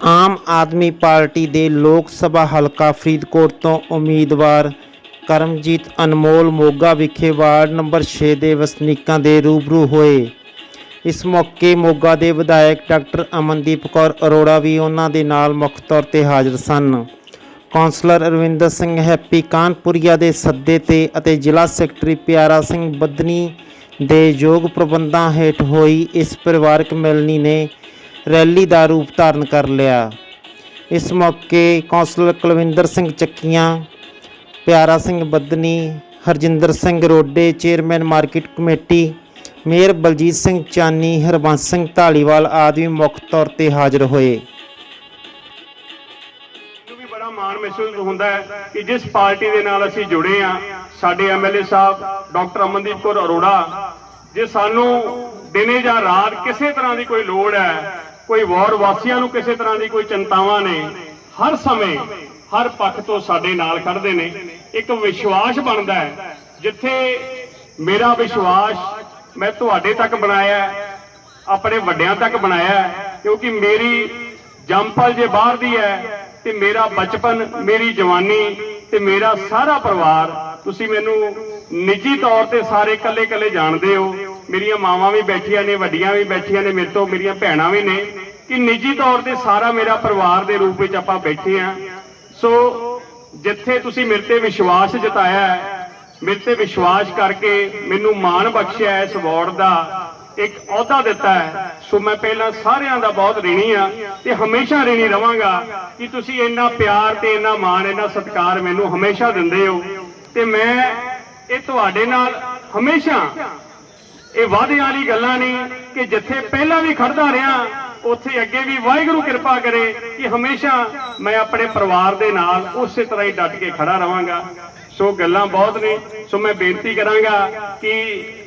Aam Aadmi party ਦੇ ਲੋਕ ਸਭਾ ਹਲਕਾ ਫਰੀਦਕੋਟ ਤੋਂ ਉਮੀਦਵਾਰ ਕਰਮਜੀਤ ਅਨਮੋਲ ਮੋਗਾ ਵਿਖੇ ਵਾਰਡ ਨੰਬਰ 6 ਦੇ ਵਸਨੀਕਾਂ ਦੇ ਰੂਬਰੂ ਹੋਏ। ਇਸ ਮੌਕੇ ਮੋਗਾ ਦੇ ਵਿਧਾਇਕ ਡਾਕਟਰ ਅਮਨਦੀਪ ਕੌਰ ਅਰੋੜਾ ਵੀ ਉਹਨਾਂ ਦੇ ਨਾਲ ਮੁੱਖ ਤੌਰ ਤੇ ਹਾਜ਼ਰ ਸਨ। ਕੌਂਸਲਰ ਅਰਵਿੰਦਰ ਸਿੰਘ ਹੈਪੀ ਕਾਨਪੁਰੀਆ ਦੇ ਸੱਦੇ ਤੇ ਅਤੇ ਜ਼ਿਲ੍ਹਾ ਸੈਕਟਰੀ ਪਿਆਰਾ ਸਿੰਘ ਬੱਦਨੀ ਦੇ ਯੋਗ ਪ੍ਰਬੰਧਾਂ ਹੇਠ ਹੋਈ ਇਸ ਪਰਿਵਾਰਕ ਮਿਲਣੀ ਨੇ ਰੈਲੀ ਦਾ ਰੂਪ ਧਾਰਨ ਕਰ ਲਿਆ। ਇਸ ਮੌਕੇ councillor Kulwinder Singh Chakkian, Piara Singh Badni, Harjinder Singh Rode, chairman market committee, mayor Baljit Singh Chani, Harbans Singh Dhaliwal ਆਦਿ ਮੁੱਖ ਤੌਰ ਤੇ ਹਾਜ਼ਰ ਹੋਏ। ਬੜਾ ਮਾਣ ਮਹਿਸੂਸ ਹੁੰਦਾ ਹੈ ਕਿ ਜਿਸ ਪਾਰਟੀ ਦੇ ਨਾਲ ਅਸੀਂ ਜੁੜੇ ਆ ਸਾਡੇ ਐਮਐਲਏ ਸਾਹਿਬ, ਡਾਕਟਰ ਅਮਨਦੀਪ ਕੌਰ ਅਰੋੜਾ, ਜੇ ਸਾਨੂੰ ਦਿਨੇ ਜਾਂ ਰਾਤ ਕਿਸੇ ਤਰ੍ਹਾਂ ਦੀ ਕੋਈ ਲੋੜ ਹੈ ਕੋਈ ਵਾਰ ਵਾਸੀਆਂ ਨੂੰ ਕਿਸੇ ਤਰ੍ਹਾਂ ਦੀ ਕੋਈ ਚਿੰਤਾਵਾਂ ਨੇ, ਹਰ ਸਮੇਂ ਹਰ ਪੱਖ ਤੋਂ ਸਾਡੇ ਨਾਲ ਖੜਦੇ ਨੇ। ਇੱਕ ਵਿਸ਼ਵਾਸ ਬਣਦਾ ਹੈ, ਜਿੱਥੇ ਮੇਰਾ ਵਿਸ਼ਵਾਸ ਮੈਂ ਤੁਹਾਡੇ ਤੱਕ ਬਣਾਇਆ ਆਪਣੇ ਵੱਡਿਆਂ ਤੱਕ ਬਣਾਇਆ ਕਿਉਂਕਿ ਮੇਰੀ ਜੰਮਪਲ ਜੇ ਬਾਹਰ ਦੀ ਹੈ, ਤੇ ਮੇਰਾ ਬਚਪਨ, ਮੇਰੀ ਜਵਾਨੀ ਤੇ ਮੇਰਾ ਸਾਰਾ ਪਰਿਵਾਰ ਤੁਸੀਂ ਮੈਨੂੰ ਨਿੱਜੀ ਤੌਰ ਤੇ ਸਾਰੇ ਇਕੱਲੇ ਇਕੱਲੇ ਜਾਣਦੇ ਹੋ। ਮੇਰੀਆਂ ਮਾਵਾਂ ਵੀ ਬੈਠੀਆਂ ਨੇ, ਵੱਡੀਆਂ ਵੀ ਬੈਠੀਆਂ ਨੇ, ਮੇਰੇ ਤੋਂ ਮੇਰੀਆਂ ਭੈਣਾਂ ਵੀ ਨੇ, ਕਿ ਨਿੱਜੀ ਤੌਰ ਤੇ ਸਾਰਾ ਮੇਰਾ ਪਰਿਵਾਰ ਦੇ ਰੂਪ ਵਿੱਚ ਆਪਾਂ ਬੈਠੇ ਆ। ਸੋ ਜਿੱਥੇ ਤੁਸੀਂ ਮੇਰੇ ਤੇ ਵਿਸ਼ਵਾਸ ਜਤਾਇਆ ਹੈ, ਮੇਰੇ ਤੇ ਵਿਸ਼ਵਾਸ ਕਰਕੇ ਮੈਨੂੰ ਮਾਣ ਬਖਸ਼ਿਆ ਇਸ ਵਾਰਡ ਦਾ, ਇੱਕ ਅਹੁਦਾ ਦਿੱਤਾ ਹੈ। ਸੋ ਮੈਂ ਪਹਿਲਾਂ ਸਾਰਿਆਂ ਦਾ ਬਹੁਤ ਰੀਣੀ ਆ ਤੇ ਹਮੇਸ਼ਾ ঋਣੀ ਰਵਾਂਗਾ ਕਿ ਤੁਸੀਂ ਇੰਨਾ ਪਿਆਰ ਤੇ ਇੰਨਾ ਮਾਣ, ਇੰਨਾ ਸਤਿਕਾਰ ਮੈਨੂੰ ਹਮੇਸ਼ਾ ਦਿੰਦੇ ਹੋ। ਤੇ ਮੈਂ ਇਹ ਤੁਹਾਡੇ ਨਾਲ ਹਮੇਸ਼ਾ ਇਹ ਵਾਅਦੇ ਵਾਲੀ ਗੱਲਾਂ ਨਹੀਂ ਕਿ ਜਿੱਥੇ ਪਹਿਲਾਂ ਵੀ ਖੜਦਾ ਰਿਹਾ, ਉੱਥੇ ਅੱਗੇ ਵੀ ਵਾਹਿਗੁਰੂ ਕਿਰਪਾ ਕਰੇ ਕਿ ਹਮੇਸ਼ਾ ਮੈਂ ਆਪਣੇ ਪਰਿਵਾਰ ਦੇ ਨਾਲ ਉਸੇ ਤਰ੍ਹਾਂ ਹੀ ਡਟ ਕੇ ਖੜਾ ਰਵਾਂਗਾ। ਸੋ ਗੱਲਾਂ ਬਹੁਤ ਨੇ। ਸੋ ਮੈਂ ਬੇਨਤੀ ਕਰਾਂਗਾ ਕਿ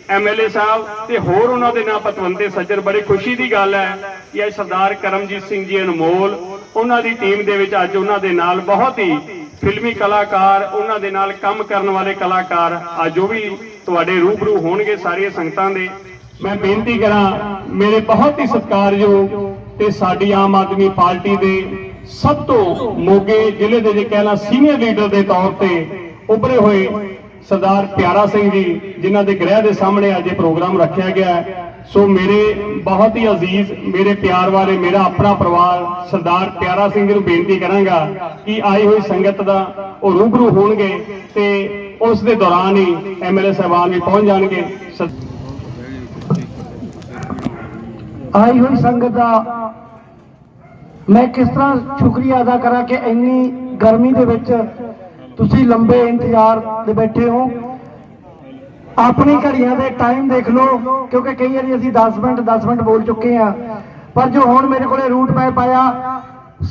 ਐਮਐਲਏ ਸਾਹਿਬ ਤੇ ਹੋਰ ਉਹਨਾਂ ਦੇ ਨਾਲ ਪਤਵੰਤੇ ਸੱਜਰ ਬੜੀ ਖੁਸ਼ੀ ਦੀ ਗੱਲ ਹੈ ਕਿ ਇਹ ਸਰਦਾਰ ਕਰਮਜੀਤ ਸਿੰਘ ਜੀ ਅਨਮੋਲ, ਉਹਨਾਂ ਦੀ ਟੀਮ ਦੇ ਵਿੱਚ ਅੱਜ ਉਹਨਾਂ ਦੇ ਨਾਲ ਬਹੁਤ ਹੀ ਫਿਲਮੀ ਕਲਾਕਾਰ, ਉਹਨਾਂ ਦੇ ਨਾਲ ਕੰਮ ਕਰਨ ਵਾਲੇ ਕਲਾਕਾਰ, ਅੱਜ ਉਹ ਵੀ ਤੁਹਾਡੇ ਰੂਬਰੂ ਹੋਣਗੇ ਸਾਰੀਆਂ ਸੰਗਤਾਂ ਦੇ। ਮੈਂ ਬੇਨਤੀ ਕਰਾਂ, ਮੇਰੇ ਬਹੁਤ ਹੀ ਸਤਿਕਾਰਯੋਗ ਤੇ ਸਾਡੀ ਆਮ ਆਦਮੀ ਪਾਰਟੀ ਦੇ ਸਭ ਤੋਂ ਮੋਗੇ ਜ਼ਿਲ੍ਹੇ ਦੇ ਜੇ ਕਹਿਣਾ ਸੀਨੀਅਰ ਲੀਡਰ ਦੇ ਤੌਰ ਤੇ ਉੱਭਰੇ ਹੋਏ ਸਰਦਾਰ ਪਿਆਰਾ ਸਿੰਘ ਜੀ, ਜਿਨ੍ਹਾਂ ਦੇ ਗ੍ਰਹਿ ਦੇ ਸਾਹਮਣੇ ਅੱਜ ਇਹ ਪ੍ਰੋਗਰਾਮ ਰੱਖਿਆ ਗਿਆ ਸੋ ਮੇਰੇ ਬਹੁਤ ਹੀ ਅਜ਼ੀਜ਼, ਮੇਰੇ ਪਿਆਰ ਵਾਲੇ, ਮੇਰਾ ਆਪਣਾ ਪਰਿਵਾਰ ਸਰਦਾਰ ਪਿਆਰਾ ਸਿੰਘ ਜੀ ਨੂੰ ਬੇਨਤੀ ਕਰਾਂਗਾ ਕਿ ਆਈ ਹੋਈ ਸੰਗਤ ਦਾ ਉਹ ਰੂਬਰੂ ਹੋਣਗੇ ਤੇ ਉਸ ਦੇ ਦੌਰਾਨ ਹੀ ਐਮਐਲਏ ਸਾਹਿਬਾਨ ਵੀ ਪਹੁੰਚ ਜਾਣਗੇ। ਆਈ ਹੋਈ ਸੰਗਤ ਦਾ ਮੈਂ ਕਿਸ ਤਰ੍ਹਾਂ ਸ਼ੁਕਰੀਆ ਅਦਾ ਕਰਾਂ ਕਿ ਇੰਨੀ ਗਰਮੀ ਦੇ ਵਿੱਚ ਤੁਸੀਂ ਲੰਬੇ ਇੰਤਜ਼ਾਰ ਦੇ ਬੈਠੇ ਹੋ। ਆਪਣੀ ਘੜੀਆਂ ਦੇ ਟਾਈਮ ਦੇਖ ਲਓ, ਕਿਉਂਕਿ ਕਈ ਵਾਰੀ ਅਸੀਂ 10 ਮਿੰਟ 10 ਮਿੰਟ ਬੋਲ ਚੁੱਕੇ ਆ ਪਰ ਜੋ ਹੁਣ ਮੇਰੇ ਕੋਲੇ ਰੂਟ ਮੈਪ ਆਇਆ,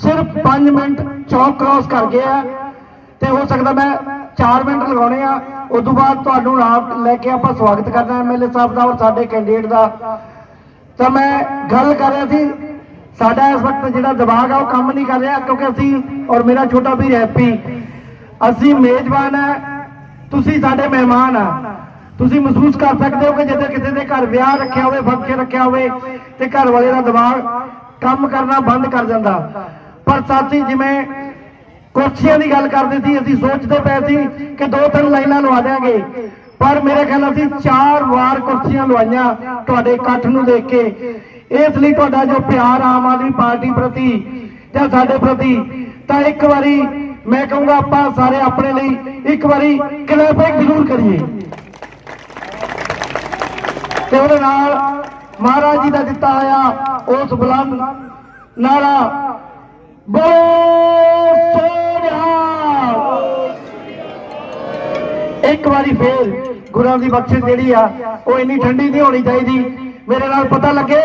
ਸਿਰਫ 5 ਮਿੰਟ ਚੌਕ ਕ੍ਰਾਸ ਕਰ ਗਿਆ। ਤੇ ਹੋ ਸਕਦਾ ਮੈਂ 4 ਮਿੰਟ ਲਗਾਉਣੇ ਆ। ਉਸ ਤੋਂ ਬਾਅਦ ਤੁਹਾਨੂੰ ਰਾਤ ਲੈ ਕੇ ਆਪਾਂ ਸਵਾਗਤ ਕਰਨਾ ਐਮਐਲਏ ਸਾਹਿਬ ਦਾ ਔਰ ਸਾਡੇ ਕੈਂਡੀਡੇਟ ਦਾ। ਤਾਂ ਮੈਂ ਗੱਲ ਕਰ ਰਿਹਾ ਸੀ, ਸਾਡਾ ਇਸ ਵਕਤ ਜਿਹੜਾ ਦਿਮਾਗ ਆ ਉਹ ਕੰਮ ਨਹੀਂ ਕਰ ਰਿਹਾ ਕਿਉਂਕਿ ਅਸੀਂ ਔਰ ਮੇਰਾ ਛੋਟਾ ਵੀਰ ਹੈਪੀ ਅਸੀਂ ਮੇਜ਼ਬਾਨ ਹੈ ਤੁਸੀਂ ਸਾਡੇ ਮਹਿਮਾਨ ਆ। ਤੁਸੀਂ ਮਹਿਸੂਸ ਕਰ ਸਕਦੇ ਹੋ ਕਿ ਜਦੋਂ ਕਿਸੇ ਦੇ ਘਰ ਵਿਆਹ ਰੱਖਿਆ ਹੋਵੇ, ਫੰਕਸ਼ਨ ਰੱਖਿਆ ਹੋਵੇ ਤੇ ਘਰ ਵਾਲੇ ਦਾ ਦਿਮਾਗ ਕੰਮ ਕਰਨਾ ਬੰਦ ਕਰ ਜਾਂਦਾ ਪਰ ਸਾਥੀ, ਜਿਵੇਂ ਕੁਰਸੀਆਂ ਦੀ ਗੱਲ ਕਰਦੇ ਸੀ ਅਸੀਂ ਸੋਚਦੇ ਪਏ ਸੀ ਕਿ ਦੋ ਤਿੰਨ ਲਾਈਨਾਂ ਲਵਾ ਦਿਆਂਗੇ। ਪਰ ਮੇਰੇ ਖਿਆਲ ਅਸੀਂ ਚਾਰ ਵਾਰ ਕੁਰਸੀਆਂ ਲਵਾਈਆਂ ਤੁਹਾਡੇ ਇਕੱਠ ਨੂੰ ਦੇਖ ਕੇ। ਇਸ ਲਈ ਤੁਹਾਡਾ ਜੋ ਪਿਆਰ ਆਮ ਆਦਮੀ ਪਾਰਟੀ ਪ੍ਰਤੀ ਜਾਂ ਸਾਡੇ ਪ੍ਰਤੀ, ਤਾਂ ਇੱਕ ਵਾਰੀ ਮੈਂ ਕਹੂੰਗਾ ਆਪਾਂ ਸਾਰੇ ਆਪਣੇ ਲਈ ਇੱਕ ਵਾਰੀ ਕਲੈਪਿੰਗ ਜ਼ਰੂਰ ਕਰੀਏ। ਤੇ ਉਹਦੇ ਨਾਲ ਮਹਾਰਾਜ ਜੀ ਦਾ ਦਿੱਤਾ ਹੋਇਆ, ਉਸ ਬੁਲੰਦ ਨਾਰਾ ਬੋਲੋ! ਇੱਕ ਵਾਰੀ ਫੇਰ ਗੁਰਾਂ ਦੀ ਬਖਸ਼ਿਸ਼ ਜਿਹੜੀ ਆ, ਉਹ ਇੰਨੀ ਠੰਡੀ ਨਹੀਂ ਹੋਣੀ ਚਾਹੀਦੀ। ਮੇਰੇ ਨਾਲ ਪਤਾ ਲੱਗੇ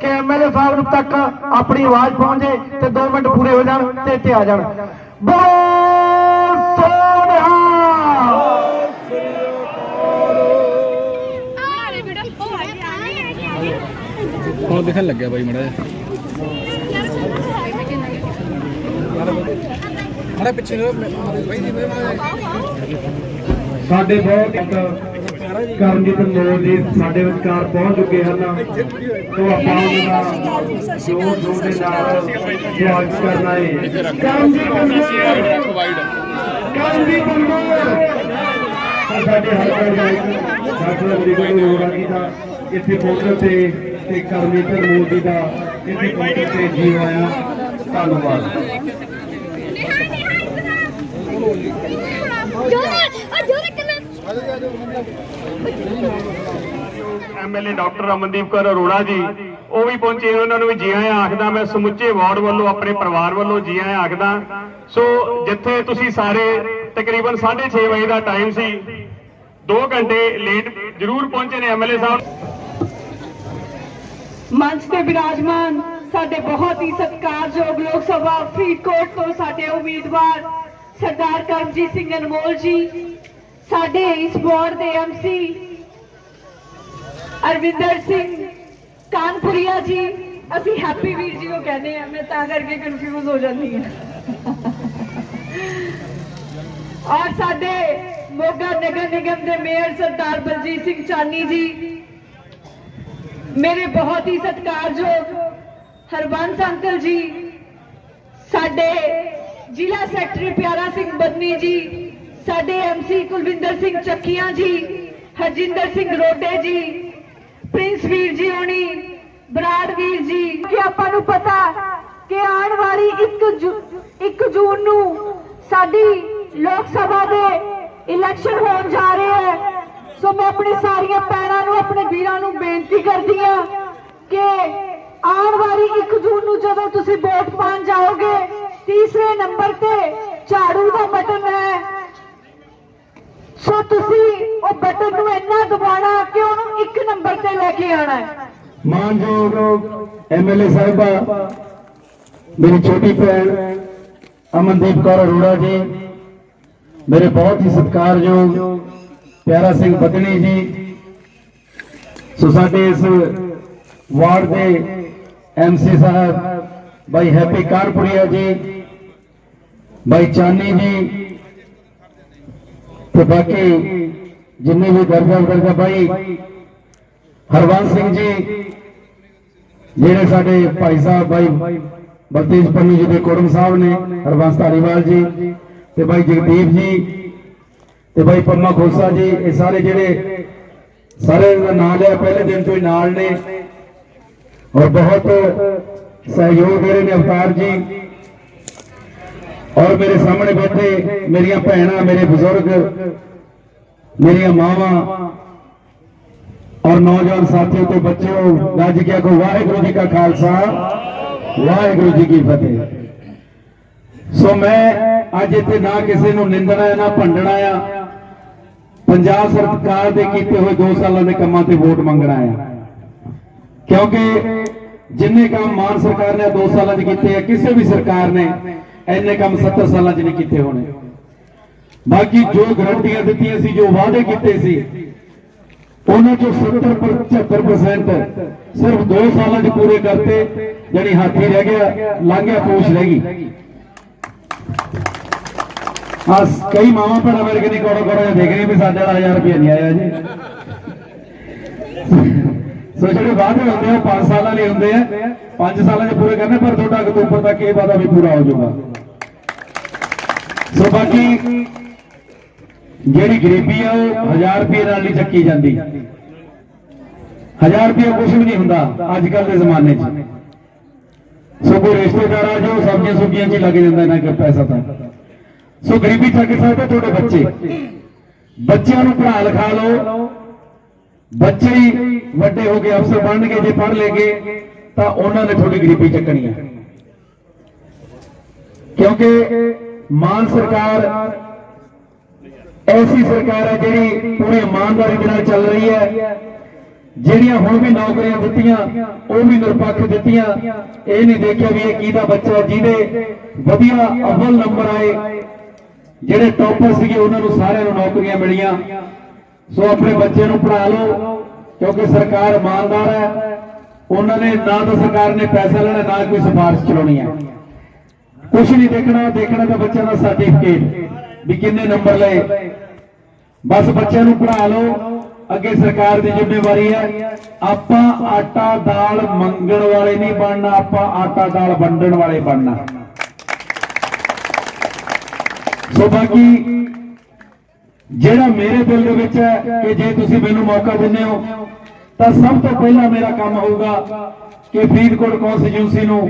ਕਿ ਐਮਐਲਏ ਸਾਹਿਬ ਨੂੰ ਤੱਕ ਆਪਣੀ ਆਵਾਜ਼ ਪਹੁੰਚੇ ਤੇ 2 ਮਿੰਟ ਪੂਰੇ ਹੋ ਜਾਣ ਤੇ ਇੱਥੇ ਆ ਜਾਣ। ਬੋਲੋ ਸੋਨਿਹਾ ਹੁਣ ਦਿਖਣ ਲੱਗਿਆ ਬਾਈ ਮੜਾ ਮੜਾ ਪਿੱਛੇ ਨੂੰ ਬਾਈ ਜੀ ਸਾਡੇ ਬਹੁਤ ਕਰਮਜੀਤ ਮੋਲ ਜੀ ਸਾਡੇ ਵਿਚਕਾਰ ਪਹੁੰਚ ਚੁੱਕੇ ਹਨ। ਤੋਂ ਆਪਾਂ ਉਹਨਾਂ ਦਾ ਜੋਰ ਜੋਰ ਦੇ ਨਾਲ ਸਵਾਗਤ ਕਰਨਾ ਹੈ। ਕਰਮਜੀਤ ਮੋਲ ਕਰਮਜੀਤ ਮੋਲ ਸਾਡੇ ਹਲਕੇ ਦੇ ਡਾਕਟਰ ਅਮਰੀਕ ਅਰੋੜਾ ਜੀ ਦਾ ਇੱਥੇ ਪਹੁੰਚਣ ਤੇ ਤੇ ਕਰਮਜੀਤ ਮੋਲ ਜੀ ਦਾ ਇੱਥੇ ਪਹੁੰਚਣ ਤੇ ਜੀ ਆਇਆ ਧੰਨਵਾਦ ਜੋਨੇ ਆ ਜੋਨੇ ਕਿੰਨਾ ਐਮਐਲਏ ਡਾਕਟਰ ਅਮਨਦੀਪ ਕੌਰ ਅਰੋੜਾ ਜੀ, ਉਹ ਵੀ ਪਹੁੰਚੇ ਉਹਨਾਂ ਨੂੰ ਵੀ ਜੀ ਆਇਆਂ ਆਖਦਾ, ਮੈਂ ਸਮੁੱਚੇ ਵਾਰਡ ਵੱਲੋਂ, ਆਪਣੇ ਪਰਿਵਾਰ ਵੱਲੋਂ ਜੀ ਆਇਆਂ ਆਖਦਾ। ਸੋ ਜਿੱਥੇ ਤੁਸੀਂ ਸਾਰੇ ਤਕਰੀਬਨ 6:30 ਵਜੇ ਦਾ ਟਾਈਮ ਸੀ 2 ਘੰਟੇ ਲੇਟ ਜ਼ਰੂਰ ਪਹੁੰਚੇ ਨੇ ਐਮਐਲਏ ਸਾਹਿਬ। ਮੰਚ ਤੇ ਬਿਰਾਜਮਾਨ ਸਾਡੇ ਬਹੁਤ ਹੀ ਸਤਿਕਾਰਯੋਗ ਲੋਕ ਸਭਾ ਫਰੀਦਕੋਟ ਤੋਂ ਸਾਡੇ ਉਮੀਦਵਾਰ ਸਰਦਾਰ ਕਰਮਜੀਤ ਸਿੰਘ ਅਨਮੋਲ ਜੀ, ਸਾਡੇ ਇਸ ਬੋਰਡ ਦੇ ਐਮਸੀ ਅਰਵਿੰਦਰ ਸਿੰਘ ਕਾਨਪੁਰੀਆ ਜੀ, ਅਸੀਂ ਹੈਪੀ ਵੀਰ ਜੀ ਨੂੰ ਕਹਿੰਦੇ ਆ ਮੈਂ ਤਾਂ ਕਰਕੇ ਕਨਫਿਊਜ਼ ਹੋ ਜਾਂਦੀ ਹਾਂ। ਔਰ ਸਾਡੇ ਮੋਗਾ ਨਗਰ ਨਿਗਮ ਦੇ ਮੇਅਰ ਸਰਦਾਰ ਬਲਜੀਤ ਸਿੰਘ ਚਾਨੀ ਜੀ, ਮੇਰੇ ਬਹੁਤ ਹੀ ਸਤਿਕਾਰਯੋਗ ਹਰਬੰਸ ਅੰਕਲ ਜੀ, ਸਾਡੇ ਜ਼ਿਲ੍ਹਾ ਸੈਕਟਰੀ ਪਿਆਰਾ ਸਿੰਘ ਬਦਨੀ ਜੀ, ਸਾਡੇ ਐਮਸੀ ਕੁਲਵਿੰਦਰ ਸਿੰਘ ਚੱਕੀਆਂ ਜੀ, ਹਰਜਿੰਦਰ ਸਿੰਘ ਰੋਡੇ ਜੀ ਪ੍ਰਿੰਸ ਜੀ ਹੋਣੀ, ਬਰਾੜ ਵੀਰ ਜੀ, ਕਿ ਆਪਾਂ ਨੂੰ ਪਤਾ ਕਿ ਆਉਣ ਵਾਲੀ 1 1 ਜੂਨ ਨੂੰ ਸਾਡੀ ਲੋਕ ਸਭਾ ਦੇ ਇਲੈਕਸ਼ਨ ਹੋਣ ਜਾ ਰਹੇ ਹੈ। ਸੋ ਮੈਂ ਆਪਣੀ ਸਾਰੀਆਂ ਭੈਣਾਂ ਨੂੰ, ਆਪਣੇ ਵੀਰਾਂ ਨੂੰ ਬੇਨਤੀ ਕਰਦੀ ਹਾਂ ਕਿ ਆਉਣ ਵਾਲੀ 1 ਜੂਨ ਨੂੰ ਜਦੋਂ ਤੁਸੀਂ ਵੋਟ ਪਾਉਣ ਜਾਓਗੇ, ਤੀਸਰੇ ਨੰਬਰ ਤੇ ਝਾੜੂ ਦਾ ਬਟਨ ਹੈ। ਸੋ ਤੁਸੀਂ ਉਹ ਬਟਨ ਨੂੰ ਇੰਨਾ ਦਬਾਉਣਾ ਕਿ ਉਹਨੂੰ 1 ਨੰਬਰ ਤੇ ਲੈ ਕੇ ਆਣਾ ਹੈ। ਮਾਨਯੋਗ ਐਮਐਲਏ ਸਾਹਿਬਾ, ਮੇਰੀ ਛੋਟੀ ਭੈਣ ਅਮਨਦੀਪ ਕੌਰ ਅਰੋੜਾ ਜੀ, ਮੇਰੇ ਬਹੁਤ ਹੀ ਸਤਿਕਾਰਯੋਗ, ਪਿਆਰਾ ਸਿੰਘ ਬਦਣੀ ਜੀ, ਸੋ ਸਾਡੇ ਇਸ ਵਾਰਡ ਦੇ ਐਮਸੀ ਸਾਹਿਬ ਭਾਈ ਹੈਪੀ ਕਾਰਪੁਰੀਆ ਜੀ ਭਾਈ ਚਾਨੀ ਜੀ ਤੇ ਬਾਕੀ ਜਿੰਨੇ ਵੀ ਦਰਜਾ ਦਰਜਾ ਭਾਈ ਹਰਵੰਸ ਸਿੰਘ ਜੀ, ਜਿਹੜੇ ਸਾਡੇ ਭਾਈ ਸਾਹਿਬ ਭਾਈ ਬਲਤੇਜ ਪੰਨੂ ਜੀ ਦੇ ਕੋੜਮ ਸਾਹਿਬ ਨੇ, ਹਰਵੰਸ ਧਾਰੀਵਾਲ ਜੀ ਤੇ ਭਾਈ ਜਗਦੀਪ ਜੀ ਤੇ ਭਾਈ ਪੰਮਾ ਖੋਸਾ ਜੀ, ਇਹ ਸਾਰੇ ਜਿਹੜੇ ਸਾਰੇ ਦਾ ਨਾਮ ਲਿਆ, ਪਹਿਲੇ ਦਿਨ ਤੋਂ ਹੀ ਨਾਲ ਨੇ ਔਰ ਬਹੁਤ ਸਹਿਯੋਗ ਦੇ ਰਹੇ ਨੇ ਅਵਤਾਰ ਜੀ। ਔਰ ਮੇਰੇ ਸਾਹਮਣੇ ਬੈਠੇ ਮੇਰੀਆਂ ਭੈਣਾਂ, ਮੇਰੇ ਬਜ਼ੁਰਗ, ਮੇਰੀਆਂ ਮਾਵਾਂ ਔਰ ਨੌਜਵਾਨ ਸਾਥੀਓ ਤੇ ਬੱਚਿਓ ਗੱਜ ਕੇ ਕੋ ਵਾਹਿਗੁਰੂ ਜੀ ਕਾ ਖਾਲਸਾ, ਵਾਹਿਗੁਰੂ ਜੀ ਕੀ ਫਤਿਹ। ਸੋ ਮੈਂ ਅੱਜ ਇੱਥੇ ਨਾ ਕਿਸੇ ਨੂੰ ਨਿੰਦਣਾ ਹੈ, ਨਾ ਭੰਡਣਾ ਆ। ਪੰਜਾਬ ਸਰਕਾਰ ਦੇ ਕੀਤੇ ਹੋਏ 2 ਸਾਲਾਂ ਦੇ ਕੰਮਾਂ ਤੇ ਵੋਟ ਮੰਗਣਾ ਆ। ਕਿਉਂਕਿ ਜਿੰਨੇ ਕੰਮ ਮਾਨ ਸਰਕਾਰ ਨੇ 2 ਸਾਲਾਂ 'ਚ ਕੀਤੇ ਆ, ਕਿਸੇ ਵੀ ਸਰਕਾਰ ਨੇ ਇੰਨੇ ਕੰਮ 70 ਸਾਲਾਂ 'ਚ ਨਹੀਂ ਕੀਤੇ ਹੋਣੇ। ਬਾਕੀ ਜੋ ਗਰੰਟੀਆਂ ਦਿੱਤੀਆਂ ਸੀ, ਜੋ ਵਾਅਦੇ ਕੀਤੇ ਸੀ, ਉਹਨਾਂ ਚੋਂ 70 ਪਰ 75% ਸਿਰਫ 2 ਸਾਲਾਂ 'ਚ ਪੂਰੇ ਕਰਤੇ ਜਿਹੜੀ ਹਾਥੀ ਰਹਿ ਗਿਆ, ਲੰਘਿਆ ਪੂਛ ਰਹਿ ਗਈ। ਆ ਕਈ ਮਾਵਾਂ ਭੈਣਾਂ ਮੇਰੇ ਕਿੰਨੀ ਕੋੜੋ ਕੋੜੋ ਜਿਹਾ ਦੇਖ ਰਹੇ ਵੀ ਸਾਡੇ ਵਾਲਾ 1000 ਰੁਪਏ ਨਹੀਂ ਆਇਆ ਜੀ। ਸੋ ਜਿਹੜੇ ਵਾਅਦੇ ਹੁੰਦੇ ਆ 5 ਸਾਲਾਂ ਲਈ ਹੁੰਦੇ ਆ। 5 ਸਾਲਾਂ 'ਚ ਪੂਰੇ ਕਰਨੇ, ਪਰ ਤੁਹਾਡਾ ਅਕਤੂਬਰ ਤੱਕ ਇਹ ਵਾਅਦਾ ਵੀ ਪੂਰਾ ਹੋ ਜਾਊਗਾ। ਸੋ ਬਾਕੀ ਜਿਹੜੀ ਗਰੀਬੀ ਆ, ਉਹ 1000 ਰੁਪਏ ਨਾਲ ਨਹੀਂ ਚੱਕੀ ਜਾਂਦੀ। 1000 ਰੁਪਏ ਕੁਝ ਵੀ ਨਹੀਂ ਹੁੰਦਾ ਅੱਜ ਕੱਲ ਦੇ ਜ਼ਮਾਨੇ 'ਚ। ਸੋ ਕੋਈ ਰਿਸ਼ਤੇਦਾਰ ਆ ਜੋ ਸਬਜ਼ੀਆਂ ਸੁਬਜ਼ੀਆਂ 'ਚ ਲੱਗ ਜਾਂਦਾ ਇਹਨਾਂ ਕੋਲ ਪੈਸਾ ਤਾਂ। ਸੋ ਗਰੀਬੀ ਚੱਕ ਸਕਦੇ ਤੁਹਾਡੇ ਬੱਚੇ। ਬੱਚਿਆਂ ਨੂੰ ਪੜ੍ਹਾ ਲਿਖਾ ਲਓ। ਬੱਚੇ ਹੀ ਵੱਡੇ ਹੋ ਕੇ ਅਫਸਰ ਬਣਨਗੇ, ਜੇ ਪੜ੍ਹ ਲੇਗੇ ਤਾਂ ਉਹਨਾਂ ਨੇ ਤੁਹਾਡੀ ਗਰੀਬੀ ਚੱਕਣੀ ਹੈ ਕਿਉਂਕਿ ਮਾਨ ਸਰਕਾਰ ਐਸੀ ਸਰਕਾਰ ਹੈ ਜਿਹੜੀ ਪੂਰੀ ਇਮਾਨਦਾਰੀ ਦੇ ਨਾਲ ਚੱਲ ਰਹੀ ਹੈ। ਜਿਹੜੀਆਂ ਹੁਣ ਵੀ ਨੌਕਰੀਆਂ ਦਿੱਤੀਆਂ, ਉਹ ਵੀ ਨਿਰਪੱਖ ਦਿੱਤੀਆਂ। ਇਹ ਨਹੀਂ ਦੇਖਿਆ ਵੀ ਇਹ ਕਿਹਦਾ ਬੱਚਾ ਜਿਹਦੇ ਵਧੀਆ ਅਵਲ ਨੰਬਰ ਆਏ, ਜਿਹੜੇ ਟੌਪਰ ਸੀਗੇ, ਉਹਨਾਂ ਨੂੰ ਸਾਰਿਆਂ ਨੂੰ ਨੌਕਰੀਆਂ ਮਿਲੀਆਂ। ਸੋ ਆਪਣੇ ਬੱਚੇ ਨੂੰ ਪੜ੍ਹਾ ਲਓ, ਕਿਉਂਕਿ ਸਰਕਾਰ ਇਮਾਨਦਾਰ ਹੈ। ਉਹਨਾਂ ਨੇ, ਨਾ ਤਾਂ ਸਰਕਾਰ ਨੇ ਪੈਸਾ ਲੈਣਾ, ਨਾ ਕੋਈ ਸਿਫਾਰਿਸ਼ ਚਲਾਉਣੀ ਹੈ। ਕੁਝ ਨਹੀਂ ਦੇਖਣਾ ਦੇਖਣਾ ਤਾਂ ਬੱਚਿਆਂ ਦਾ ਸਰਟੀਫਿਕੇਟ ਵੀ ਕਿੰਨੇ ਨੰਬਰ ਲਏ। ਬਸ ਬੱਚਿਆਂ ਨੂੰ ਪੜ੍ਹਾ ਲਓ, ਅੱਗੇ ਸਰਕਾਰ ਦੀ ਜ਼ਿੰਮੇਵਾਰੀ ਹੈ। ਆਪਾਂ ਆਟਾ, ਦਾਲ ਮੰਗਣ ਵਾਲੇ ਨਹੀਂ ਬਣਨਾ, ਆਪਾਂ ਆਟਾ, ਦਾਲ ਵੰਡਣ ਵਾਲੇ ਬਣਨਾ। ਸੋ ਬਾਕੀ, ਜਿਹੜਾ ਮੇਰੇ ਦਿਲ ਦੇ ਵਿੱਚ ਹੈ ਕਿ ਜੇ ਤੁਸੀਂ ਮੈਨੂੰ ਮੌਕਾ ਦਿੰਦੇ ਹੋ, ਤਾਂ ਸਭ ਤੋਂ ਪਹਿਲਾਂ ਮੇਰਾ ਕੰਮ ਹੋਊਗਾ ਕਿ ਫਰੀਦਕੋਟ ਕੌਂਸਟੀਟਿਊਂਸੀ ਨੂੰ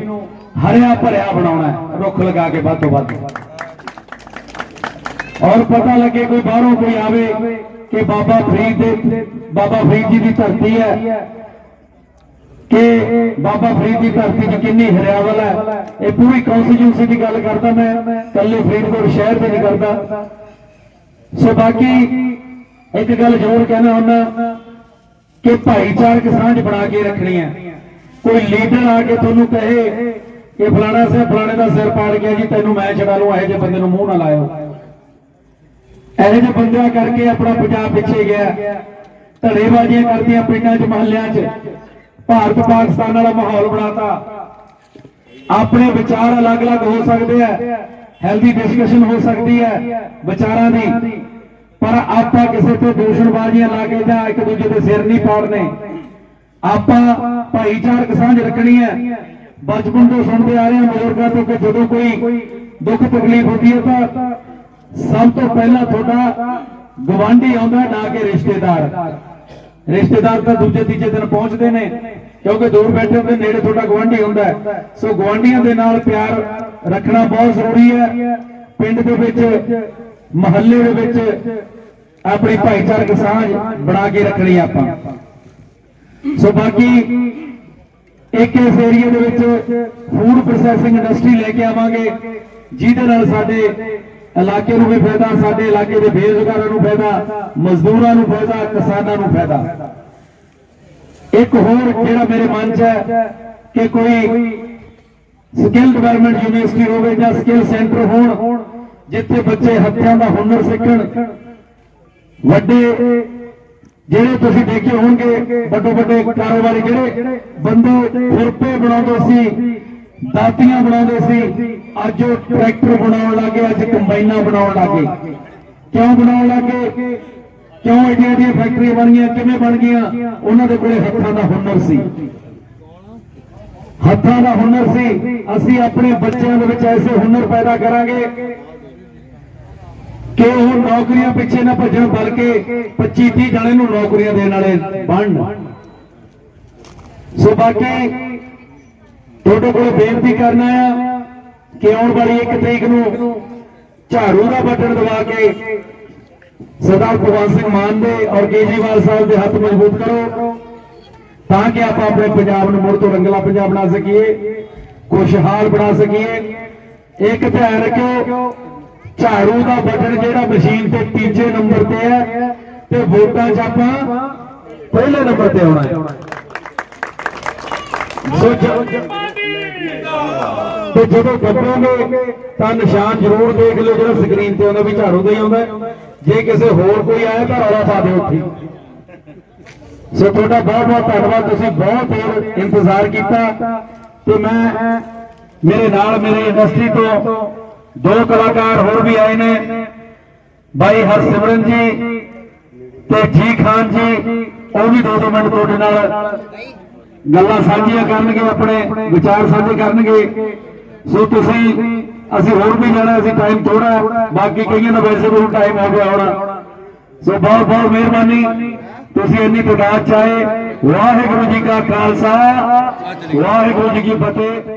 ਹਰਿਆ ਭਰਿਆ ਬਣਾਉਣਾ ਹੈ। ਰੁੱਖ ਲਗਾ ਕੇ ਵੱਧ ਤੋਂ ਵੱਧ। ਔਰ ਪਤਾ ਲੱਗੇ ਕੋਈ ਬਾਹਰੋਂ ਕੋਈ ਆਵੇ ਕਿ ਬਾਬਾ ਫਰੀਦ ਦੇ ਬਾਬਾ ਫਰੀਦ ਜੀ ਦੀ ਧਰਤੀ ਹੈ ਕਿ ਬਾਬਾ ਫਰੀਦ ਦੀ ਧਰਤੀ ਦੀ ਕਿੰਨੀ ਹਰਿਆਵਲ ਹੈ। ਇਹ ਪੂਰੀ ਕੌਂਸਟੀਟਿਊਂਸੀ ਦੀ ਗੱਲ ਕਰਦਾ ਮੈਂ ਕੱਲੇ ਫਰੀਦਕੋਟ ਸ਼ਹਿਰ ਦੀ ਨਹੀਂ ਕਰਦਾ। ਸੋ ਬਾਕੀ ਇੱਕ ਗੱਲ ਜ਼ਰੂਰ ਕਹਿਣਾ ਹੁੰਦਾ ਕਿ ਭਾਈਚਾਰਕ ਸਾਂਝ ਬਣਾ ਕੇ ਰੱਖਣੀ ਹੈ। ਕੋਈ ਲੀਡਰ ਆ ਕੇ ਤੁਹਾਨੂੰ ਕਹੇ ਕਿ ਫਲਾਣਾ ਸਾਹਿਬ ਫਲਾਣੇ ਦਾ ਸਿਰ ਪਾੜ ਗਿਆ ਜੀ, ਤੈਨੂੰ ਮੈਂ ਛਡਾ ਲੂੰ ਇਹੋ ਜਿਹੇ ਬੰਦੇ ਨੂੰ ਮੂੰਹ ਨਾ ਲਾਇਓ। ਇਹੋ ਜਿਹੇ ਬੰਦਿਆਂ ਕਰਕੇ ਆਪਣਾ ਪੰਜਾਬ ਪਿੱਛੇ ਗਿਆ। ਧੜੇਬਾਜ਼ੀਆਂ ਕਰਦੀਆਂ ਪਿੰਡਾਂ 'ਚ, ਮਹੱਲਿਆਂ 'ਚ। ਭਾਰਤ ਪਾਕਿਸਤਾਨ ਵਾਲਾ ਮਾਹੌਲ ਬਣਾਤਾ। ਆਪਣੇ ਵਿਚਾਰ ਅਲੱਗ-ਅਲੱਗ ਹੋ ਸਕਦੇ ਆ। ਹੈਲਦੀ ਡਿਸਕਸ਼ਨ ਹੋ ਸਕਦੀ ਹੈ ਵਿਚਾਰਾਂ ਦੀ। ਪਰ ਆਪਾਂ ਕਿਸੇ ਤੇ ਦੂਸ਼ਣਬਾਜ਼ੀਆਂ ਲਾ ਕੇ ਜਾਂ ਇੱਕ ਦੂਜੇ ਦੇ ਸਿਰ ਨਹੀਂ ਪਾੜਨੇ। ਆਪਾਂ ਭਾਈਚਾਰਕ ਸਾਂਝ ਰੱਖਣੀ ਹੈ ਬਚਪਨ ਤੋਂ ਸੁਣਦੇ ਆ ਰਹੇ ਹਾਂ ਬਜ਼ੁਰਗਾਂ ਤੋਂ ਕਿ ਜਦੋਂ ਕੋਈ ਦੁੱਖ ਤਕਲੀਫ ਹੁੰਦੀ ਹੈ ਤਾਂ ਸਭ ਤੋਂ ਪਹਿਲਾਂ ਤੁਹਾਡਾ ਗਵਾਂਢੀ ਆਉਂਦਾ ਨਾ ਕਿ ਰਿਸ਼ਤੇਦਾਰ। ਰਿਸ਼ਤੇਦਾਰ ਤਾਂ ਦੂਜੇ ਤੀਜੇ ਦਿਨ ਪਹੁੰਚਦੇ ਨੇ, ਕਿਉਂਕਿ ਦੂਰ ਬੈਠੇ ਹੁੰਦੇ, ਨੇੜੇ ਤੁਹਾਡਾ ਗਵਾਂਢੀ ਹੁੰਦਾ ਸੋ ਗਵਾਂਢੀਆਂ ਦੇ ਨਾਲ ਪਿਆਰ ਰੱਖਣਾ ਬਹੁਤ ਜ਼ਰੂਰੀ ਹੈ। ਪਿੰਡ ਦੇ ਵਿੱਚ, ਮਹੱਲੇ ਦੇ ਵਿੱਚ ਆਪਣੀ ਭਾਈਚਾਰਕ ਸਾਂਝ ਬਣਾ ਕੇ ਰੱਖਣੀ ਆਪਾਂ। ਸੋ ਬਾਕੀ ਇੱਕ ਇਸ ਏਰੀਆ ਦੇ ਵਿੱਚ ਫੂਡ ਪ੍ਰੋਸੈਸਿੰਗ ਇੰਡਸਟਰੀ ਲੈ ਕੇ ਆਵਾਂਗੇ, ਜਿਹਦੇ ਨਾਲ ਸਾਡੇ ਇਲਾਕੇ ਨੂੰ ਵੀ ਫਾਇਦਾ, ਸਾਡੇ ਇਲਾਕੇ ਦੇ ਬੇਰੁਜ਼ਗਾਰਾਂ ਨੂੰ ਫਾਇਦਾ, ਮਜ਼ਦੂਰਾਂ ਨੂੰ ਫਾਇਦਾ, ਕਿਸਾਨਾਂ ਨੂੰ ਫਾਇਦਾ। ਇੱਕ ਹੋਰ ਜਿਹੜਾ ਮੇਰੇ ਮਨ 'ਚ ਹੈ ਕਿ ਕੋਈ ਸਕਿੱਲ ਡਿਵੈਲਪਮੈਂਟ ਯੂਨੀਵਰਸਿਟੀ ਹੋਵੇ ਜਾਂ ਸਕਿੱਲ ਸੈਂਟਰ ਹੋਣ, ਜਿੱਥੇ ਬੱਚੇ ਹੱਥਾਂ ਦਾ ਹੁਨਰ ਸਿੱਖਣ, ਵੱਡੇ ਜਿਹੜੇ ਤੁਸੀਂ ਦੇਖੇ ਹੋਣਗੇ, ਵੱਡੇ ਵੱਡੇ ਕਾਰੋਬਾਰੀ ਜਿਹੜੇ ਬੰਦੇ ਖੁਰਪੇ ਬਣਾਉਂਦੇ ਸੀ, ਦਾਤੀਆਂ ਬਣਾਉਂਦੇ ਸੀ, ਅੱਜ ਉਹ ਟਰੈਕਟਰ ਬਣਾਉਣ ਲੱਗੇ, ਅੱਜ ਕੰਬਾਈਨਾਂ ਬਣਾਉਣ ਲੱਗੇ। ਕਿਉਂ ਬਣਾਉਣ ਲੱਗੇ? ਕਿਉਂ ਏਡੀਆਂ ਏਡੀਆਂ ਫੈਕਟਰੀਆਂ ਬਣੀਆਂ ਕਿਵੇਂ ਬਣ ਗਈਆਂ? ਉਹਨਾਂ ਦੇ ਕੋਲੇ ਹੱਥਾਂ ਦਾ ਹੁਨਰ ਸੀ। ਹੱਥਾਂ ਦਾ ਹੁਨਰ ਸੀ। ਅਸੀਂ ਆਪਣੇ ਬੱਚਿਆਂ ਦੇ ਵਿੱਚ ਐਸੇ ਹੁਨਰ ਪੈਦਾ ਕਰਾਂਗੇ ਕਿ ਉਹ ਨੌਕਰੀਆਂ ਪਿੱਛੇ ਨਾ ਭੱਜਣ ਬਲਕਿ 25 30 ਜਣੇ ਨੂੰ ਨੌਕਰੀਆਂ ਦੇਣ ਵਾਲੇ ਬਣਨ? ਸੋ ਬਾਕੀ ਤੁਹਾਡੇ ਕੋਲ ਬੇਨਤੀ ਕਰਨਾ ਆ ਕਿ ਆਉਣ ਵਾਲੀ 1 ਤਰੀਕ ਨੂੰ ਝਾੜੂ ਦਾ ਬਟਨ ਦਬਾ ਕੇ ਸਰਦਾਰ ਭਗਵੰਤ ਸਿੰਘ ਮਾਨ ਦੇ ਔਰ ਕੇਜਰੀਵਾਲ ਸਾਹਿਬ ਦੇ ਹੱਥ ਮਜ਼ਬੂਤ ਕਰੋ ਤਾਂ ਕਿ ਆਪਾਂ ਆਪਣੇ ਪੰਜਾਬ ਨੂੰ ਮੁੜ ਤੋਂ ਰੰਗਲਾ ਪੰਜਾਬ ਬਣਾ ਸਕੀਏ, ਖੁਸ਼ਹਾਲ ਬਣਾ ਸਕੀਏ। ਇੱਕ ਧਿਆਨ ਰੱਖਿਓ ਝਾੜੂ ਦਾ ਬਟਨ ਜਿਹੜਾ ਮਸ਼ੀਨ ਤੇ ਤੀਜੇ ਨੰਬਰ ਤੇ ਹੈ ਤੇ ਵੋਟਾਂ 'ਚ ਆਪਾਂ ਪਹਿਲੇ ਨੰਬਰ ਤੇ ਆਉਣਾ ਹੈ। ਤੇ ਜਦੋਂ ਦੱਬੋਗੇ ਤਾਂ ਨਿਸ਼ਾਨ ਜ਼ਰੂਰ ਦੇਖ ਲਿਓ ਜਿਹੜਾ ਸਕਰੀਨ ਤੇ ਆਉਂਦਾ ਵੀ ਝਾੜੂ ਦਾ ਹੀ ਆਉਂਦਾ ਜੇ ਕਿਸੇ ਹੋਰ ਕੋਈ ਆਇਆ ਤਾਂ ਰੌਲਾ ਪਾ ਦਿਓ ਉੱਥੇ। ਸੋ ਤੁਹਾਡਾ ਬਹੁਤ ਬਹੁਤ ਧੰਨਵਾਦ, ਤੁਸੀਂ ਬਹੁਤ ਦੇਰ ਇੰਤਜ਼ਾਰ ਕੀਤਾ ਤੇ ਮੈਂ ਮੇਰੇ ਨਾਲ ਮੇਰੇ ਇੰਡਸਟਰੀ ਤੋਂ ਦੋ ਕਲਾਕਾਰ ਹੋਰ ਵੀ ਆਏ ਨੇ। ਬਾਈ ਹਰਸਿਮਰਨ ਜੀ ਤੇ ਜੀ ਖਾਨ ਜੀ, ਉਹ ਵੀ ਦੋ ਦੋ ਮਿੰਟ ਤੁਹਾਡੇ ਨਾਲ ਗੱਲਾਂ ਸਾਂਝੀਆਂ ਕਰਨਗੇ, ਆਪਣੇ ਵਿਚਾਰ ਸਾਂਝੇ ਕਰਨਗੇ। ਸੋ ਤੁਸੀਂ, ਅਸੀਂ ਹੋਰ ਵੀ ਜਾਣਾ, ਅਸੀਂ ਟਾਈਮ ਥੋੜਾ ਬਾਕੀ ਕਈਆਂ ਦਾ ਵੈਸੇ ਵੀ ਟਾਈਮ ਹੋ ਗਿਆ ਹੋਣਾ। ਸੋ ਬਹੁਤ ਬਹੁਤ ਮਿਹਰਬਾਨੀ। ਤੁਸੀਂ ਇੰਨੀ ਤਦਾਦ ਚ ਆਏ। ਵਾਹਿਗੁਰੂ ਜੀ ਕਾ ਖਾਲਸਾ, ਵਾਹਿਗੁਰੂ ਜੀ ਕੀ ਫਤਿਹ।